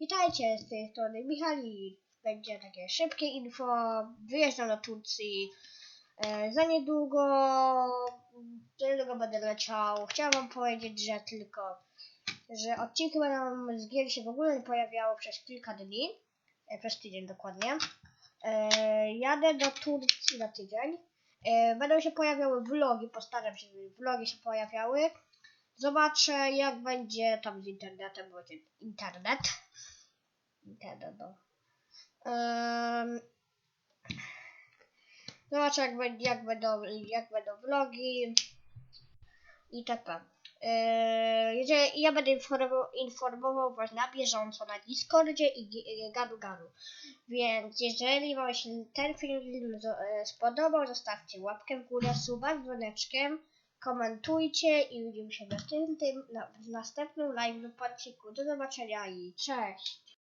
Witajcie, z tej strony Michali. Będzie takie szybkie info. Wyjeżdżam do Turcji. E, za niedługo, za niedługo będę leciał. Chciałam wam powiedzieć, że tylko, że odcinki będą z gier się w ogóle nie pojawiało przez kilka dni. E, przez tydzień dokładnie. E, jadę do Turcji za tydzień. E, będą się pojawiały vlogi, postaram się, żeby vlogi się pojawiały. Zobaczę jak będzie tam z internetem, bo internet. Internet, no. Em, zobaczę jak, jak, będą, jak będą vlogi itp. E, jeżeli, ja będę informował, informował was na bieżąco na Discordzie i gadu gadu. Więc jeżeli wam się ten film e, spodobał, zostawcie łapkę w górę, suba dzwoneczkiem, komentujcie i widzimy się na tym, tym w następnym live odcinku. Do zobaczenia i cześć!